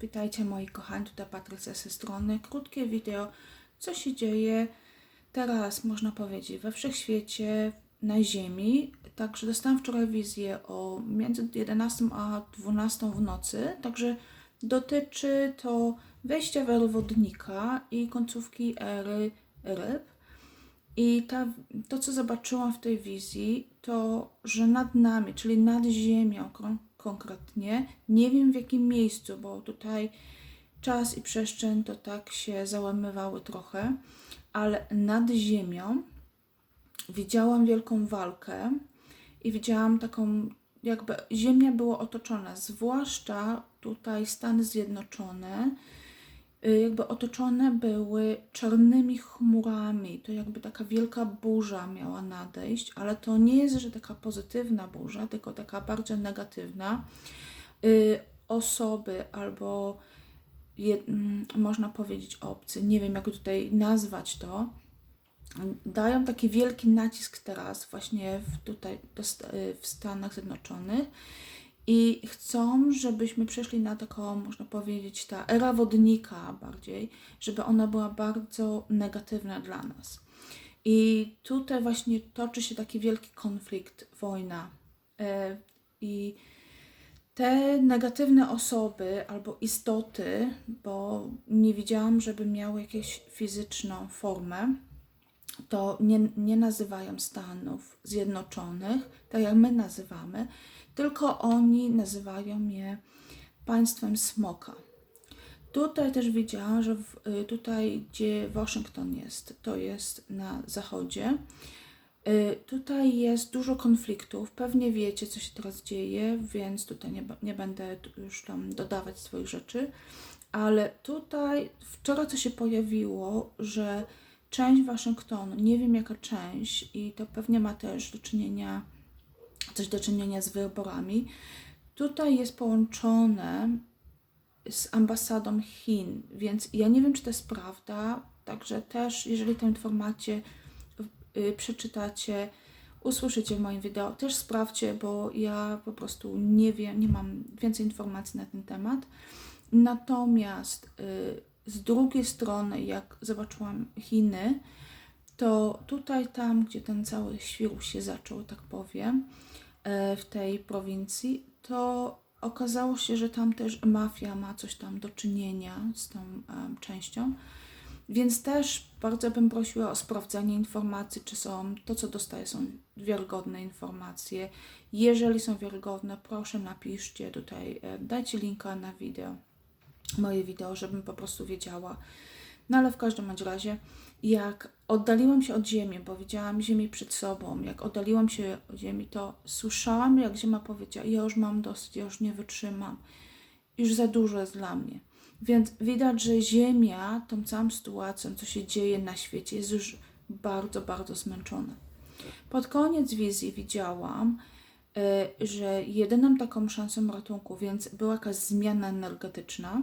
Witajcie moi kochani, tutaj Patrycja ze strony. Krótkie wideo, co się dzieje teraz, można powiedzieć, we wszechświecie, na Ziemi. Także dostałam wczoraj wizję o między 11 a 12 w nocy. Także dotyczy to wejścia w erę wodnika i końcówki ery ryb. I ta, to, co zobaczyłam w tej wizji, to, że nad nami, czyli nad Ziemią konkretnie, nie wiem w jakim miejscu, bo tutaj czas i przestrzeń to tak się załamywały trochę, ale nad Ziemią widziałam wielką walkę i widziałam taką, jakby Ziemia była otoczona, zwłaszcza tutaj Stany Zjednoczone, jakby otoczone były czarnymi chmurami. To jakby taka wielka burza miała nadejść, ale to nie jest, że taka pozytywna burza, tylko taka bardzo negatywna. Y, Osoby albo mm, można powiedzieć obcy, nie wiem jak tutaj nazwać to, dają taki wielki nacisk teraz właśnie w, tutaj St- y, w Stanach Zjednoczonych i chcą, żebyśmy przeszli na taką, można powiedzieć, ta era wodnika bardziej, żeby ona była bardzo negatywna dla nas. I tutaj właśnie toczy się taki wielki konflikt, wojna. E, I te negatywne osoby albo istoty, bo nie widziałam, żeby miały jakąś fizyczną formę, to nie, nie nazywają Stanów Zjednoczonych, tak jak my nazywamy, tylko oni nazywają je państwem smoka. Tutaj też widziałam, że w, y, tutaj, gdzie Waszyngton jest, to jest na zachodzie. Y, Tutaj jest dużo konfliktów. Pewnie wiecie, co się teraz dzieje, więc tutaj nie, nie będę już tam dodawać swoich rzeczy. Ale tutaj wczoraj co się pojawiło, że część Waszyngtonu, nie wiem jaka część, i to pewnie ma też do czynienia, coś do czynienia z wyborami, tutaj jest połączone z ambasadą Chin, więc ja nie wiem, czy to jest prawda, także też, jeżeli tę informację y, przeczytacie, usłyszycie w moim wideo, też sprawdźcie, bo ja po prostu nie wiem, nie mam więcej informacji na ten temat. Natomiast y, z drugiej strony, jak zobaczyłam Chiny, to tutaj, tam, gdzie ten cały świrus się zaczął, tak powiem, e, w tej prowincji, to okazało się, że tam też mafia ma coś tam do czynienia z tą em, częścią. Więc też bardzo bym prosiła o sprawdzenie informacji, czy są to, co dostaję, są wiarygodne informacje. Jeżeli są wiarygodne, proszę napiszcie tutaj, e, dajcie linka na wideo, moje wideo, żebym po prostu wiedziała. No ale w każdym bądź razie, jak oddaliłam się od ziemi, bo widziałam ziemię przed sobą, jak oddaliłam się od ziemi, to słyszałam, jak ziemia powiedziała: Ja już mam dosyć, ja już nie wytrzymam, już za dużo jest dla mnie. Więc widać, że Ziemia, tą całą sytuacją, co się dzieje na świecie, jest już bardzo, bardzo zmęczona. Pod koniec wizji widziałam, e, że jedyną taką szansą ratunku, więc była jakaś zmiana energetyczna.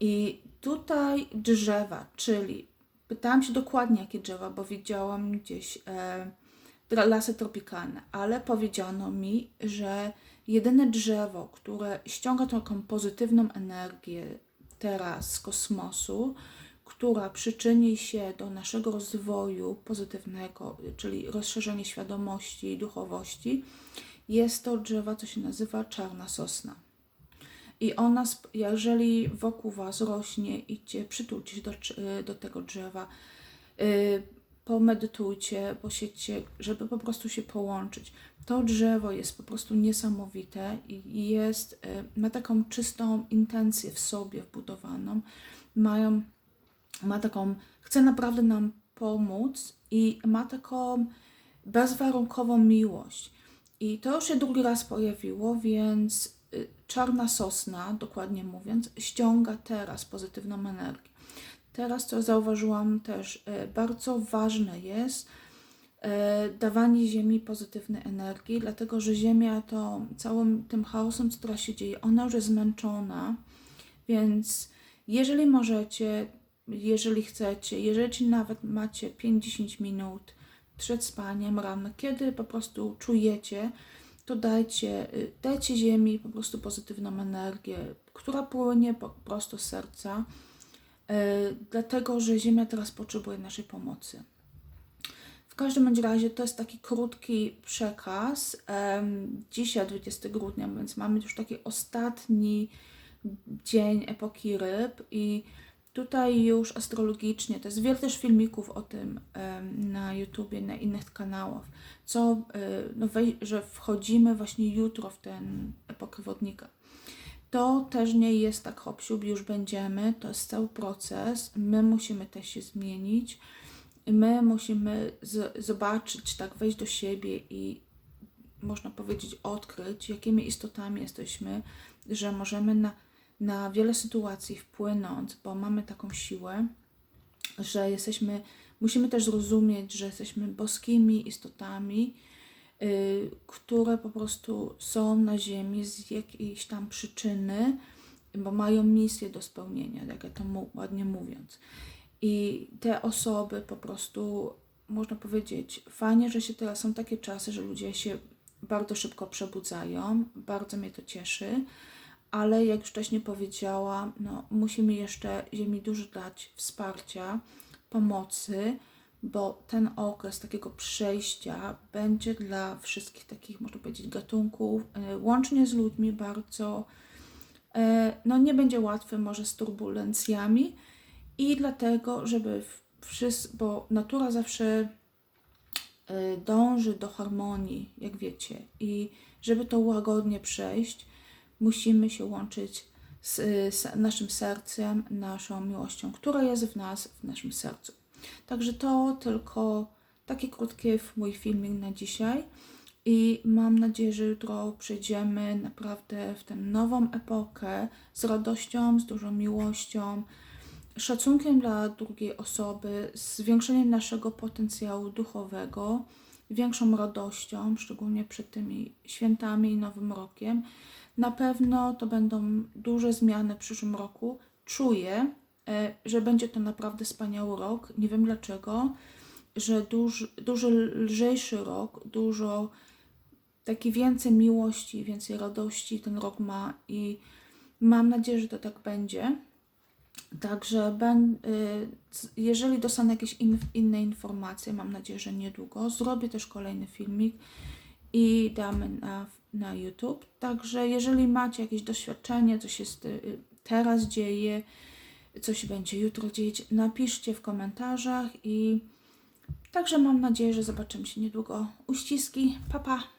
I tutaj drzewa, czyli pytałam się dokładnie, jakie drzewa, bo widziałam gdzieś e, lasy tropikalne, ale powiedziano mi, że jedyne drzewo, które ściąga taką pozytywną energię teraz z kosmosu, która przyczyni się do naszego rozwoju pozytywnego, czyli rozszerzenie świadomości i duchowości, jest to drzewo, co się nazywa czarna sosna. I ona, jeżeli wokół Was rośnie, idźcie, przytulcie się do, drz- do tego drzewa, y, pomedytujcie, posiedźcie, żeby po prostu się połączyć. To drzewo jest po prostu niesamowite i jest, y, ma taką czystą intencję w sobie wbudowaną. Mają, ma taką, chce naprawdę nam pomóc i ma taką bezwarunkową miłość. I to już się drugi raz pojawiło, więc y, czarna sosna, dokładnie mówiąc, ściąga teraz pozytywną energię. Teraz, co zauważyłam też, y, bardzo ważne jest e, dawanie Ziemi pozytywnej energii, dlatego że Ziemia to całym tym chaosem, co teraz się dzieje, ona już jest zmęczona, więc jeżeli możecie, jeżeli chcecie, jeżeli nawet macie 5-10 minut przed spaniem rano, kiedy po prostu czujecie, to dajcie, y, dajcie Ziemi po prostu pozytywną energię, która płynie po prostu z serca, y, dlatego że Ziemia teraz potrzebuje naszej pomocy. W każdym bądź razie to jest taki krótki przekaz. Dzisiaj 20 grudnia, więc mamy już taki ostatni dzień epoki ryb i tutaj już astrologicznie, to jest wiele też filmików o tym na YouTubie, na innych kanałach, co, y, no, wej- że wchodzimy właśnie jutro w ten epokę wodnika. To też nie jest tak hop siup, już będziemy, to jest cały proces, my musimy też się zmienić, my musimy zobaczyć, tak wejść do siebie i można powiedzieć odkryć, jakimi istotami jesteśmy, że możemy na, na wiele sytuacji wpłynąć, bo mamy taką siłę, że jesteśmy, musimy też zrozumieć, że jesteśmy boskimi istotami, y, które po prostu są na Ziemi z jakiejś tam przyczyny, bo mają misję do spełnienia, jak ja to ładnie mówiąc. I te osoby po prostu, można powiedzieć, fajnie, że się teraz są takie czasy, że ludzie się bardzo szybko przebudzają, bardzo mnie to cieszy, ale jak już wcześniej powiedziałam, no, musimy jeszcze Ziemi dużo dać wsparcia, pomocy, bo ten okres takiego przejścia będzie dla wszystkich takich, można powiedzieć, gatunków, e, łącznie z ludźmi, bardzo, e, no nie będzie łatwy może z turbulencjami i dlatego, żeby wszyscy, bo natura zawsze y, dąży do harmonii, jak wiecie, i żeby to łagodnie przejść, musimy się łączyć z, z naszym sercem, naszą miłością, która jest w nas, w naszym sercu. Także to tylko taki krótki mój filmik na dzisiaj. I mam nadzieję, że jutro przejdziemy naprawdę w tę nową epokę z radością, z dużą miłością, szacunkiem dla drugiej osoby, zwiększeniem naszego potencjału duchowego, większą radością, szczególnie przed tymi świętami i Nowym Rokiem. Na pewno to będą duże zmiany w przyszłym roku. Czuję, e, że będzie to naprawdę wspaniały rok. Nie wiem dlaczego, że duży, dużo lżejszy rok, dużo taki więcej miłości, więcej radości ten rok ma i mam nadzieję, że to tak będzie. Także ben, y, jeżeli dostanę jakieś in, inne informacje, mam nadzieję, że niedługo, zrobię też kolejny filmik i damy na, na YouTube. Także jeżeli macie jakieś doświadczenie, co się y, teraz dzieje, co się będzie jutro dzieć, napiszcie w komentarzach i także mam nadzieję, że zobaczymy się niedługo. Uściski, pa pa!